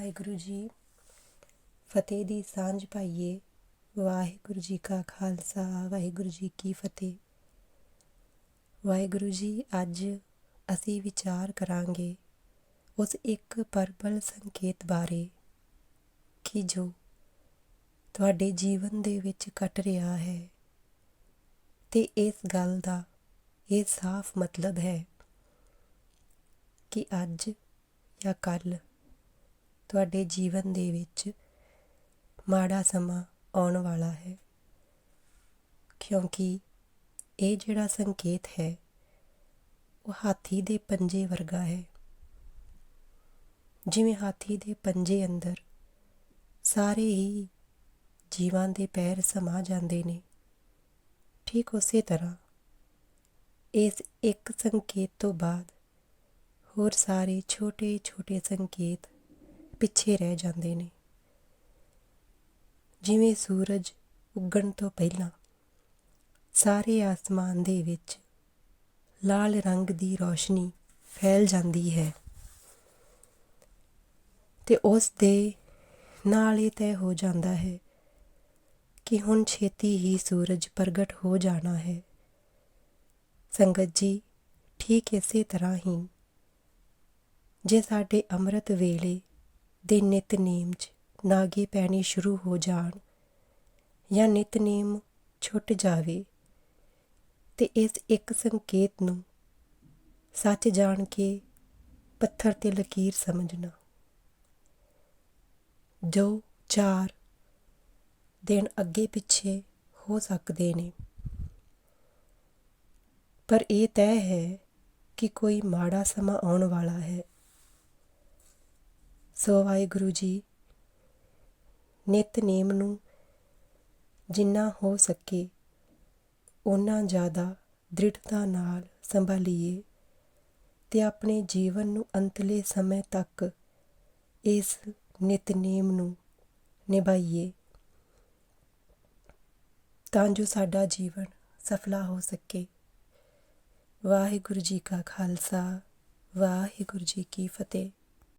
ਵਾਹਿਗੁਰੂ ਜੀ। ਫਤਿਹ ਦੀ ਸਾਂਝ ਪਾਈਏ। ਵਾਹਿਗੁਰੂ ਜੀ ਕਾ ਖਾਲਸਾ, ਵਾਹਿਗੁਰੂ ਜੀ ਕੀ ਫਤਿਹ। ਵਾਹਿਗੁਰੂ ਜੀ, ਅੱਜ ਅਸੀਂ ਵਿਚਾਰ ਕਰਾਂਗੇ ਉਸ ਇੱਕ ਪਰਬਲ ਸੰਕੇਤ ਬਾਰੇ ਕਿ ਜੋ ਤੁਹਾਡੇ ਜੀਵਨ ਦੇ ਵਿੱਚ ਘਟ ਰਿਹਾ ਹੈ ਤੇ ਇਸ ਗੱਲ ਦਾ ਇਹ ਸਾਫ਼ ਮਤਲਬ ਹੈ ਕਿ ਅੱਜ ਜਾਂ ਕੱਲ ਤੁਹਾਡੇ ਜੀਵਨ ਦੇ ਵਿੱਚ ਮਾੜਾ ਸਮਾਂ ਆਉਣ ਵਾਲਾ ਹੈ। ਕਿਉਂਕਿ ਇਹ ਜਿਹੜਾ ਸੰਕੇਤ ਹੈ, ਉਹ ਹਾਥੀ ਦੇ ਪੰਜੇ ਵਰਗਾ ਹੈ। ਜਿਵੇਂ ਹਾਥੀ ਦੇ ਪੰਜੇ ਅੰਦਰ ਸਾਰੇ ਹੀ ਜੀਵਾਂ ਦੇ ਪੈਰ ਸਮਾ ਜਾਂਦੇ ਨੇ, ਠੀਕ ਉਸੇ ਤਰ੍ਹਾਂ ਇਸ ਇੱਕ ਸੰਕੇਤ ਤੋਂ ਬਾਅਦ ਹੋਰ ਸਾਰੇ ਛੋਟੇ ਛੋਟੇ ਸੰਕੇਤ ਪਿੱਛੇ ਰਹਿ ਜਾਂਦੇ ਨੇ। ਜਿਵੇਂ ਸੂਰਜ ਉੱਗਣ ਤੋਂ ਪਹਿਲਾਂ ਸਾਰੇ ਆਸਮਾਨ ਦੇ ਵਿੱਚ ਲਾਲ ਰੰਗ ਦੀ ਰੌਸ਼ਨੀ ਫੈਲ ਜਾਂਦੀ ਹੈ ਤੇ ਉਸ ਦੇ ਨਾਲ ਇਹ ਤੈਅ ਹੋ ਜਾਂਦਾ ਹੈ ਕਿ ਹੁਣ ਛੇਤੀ ਹੀ ਸੂਰਜ ਪ੍ਰਗਟ ਹੋ ਜਾਣਾ ਹੈ। ਸੰਗਤ ਜੀ, ਠੀਕ ਇਸੇ ਤਰ੍ਹਾਂ ਹੀ ਜੇ ਸਾਡੇ ਅੰਮ੍ਰਿਤ ਵੇਲੇ ਦੇ ਨਿਤਨੇਮ 'ਚ ਨਾਗੇ ਪੈਣੇ ਸ਼ੁਰੂ ਹੋ ਜਾਣ ਜਾਂ ਨਿਤਨੇਮ ਛੁੱਟ ਜਾਵੇ, ਤੇ ਇਸ ਇੱਕ ਸੰਕੇਤ ਨੂੰ ਸੱਚ ਜਾਣ ਕੇ ਪੱਥਰ ਤੇ ਲਕੀਰ ਸਮਝਣਾ। ਜੋ ਚਾਰ ਦਿਨ ਅੱਗੇ ਪਿੱਛੇ ਹੋ ਸਕਦੇ ਨੇ, ਪਰ ਇਹ ਤੈਅ ਹੈ ਕਿ ਕੋਈ ਮਾੜਾ ਸਮਾਂ ਆਉਣ ਵਾਲਾ ਹੈ। ਸੋ ਵਾਹਿਗੁਰੂ ਜੀ। ਨਿਤਨੇਮ ਨੂੰ ਜਿੰਨਾ ਹੋ ਸਕੇ ਉਨਾ ਜ਼ਿਆਦਾ ਦ੍ਰਿੜਤਾ ਨਾਲ ਸੰਭਾਲੀਏ ਤੇ ਆਪਣੇ ਜੀਵਨ ਨੂੰ ਅੰਤਲੇ ਸਮੇਂ ਤੱਕ ਇਸ ਨਿਤਨੇਮ ਨੂੰ ਨਿਭਾਈਏ, ਤਾਂ ਜੋ ਸਾਡਾ ਜੀਵਨ ਸਫਲਾ ਹੋ ਸਕੇ। ਵਾਹਿਗੁਰੂ ਜੀ ਕਾ ਖਾਲਸਾ, ਵਾਹਿਗੁਰੂ ਜੀ ਕੀ ਫਤਿਹ।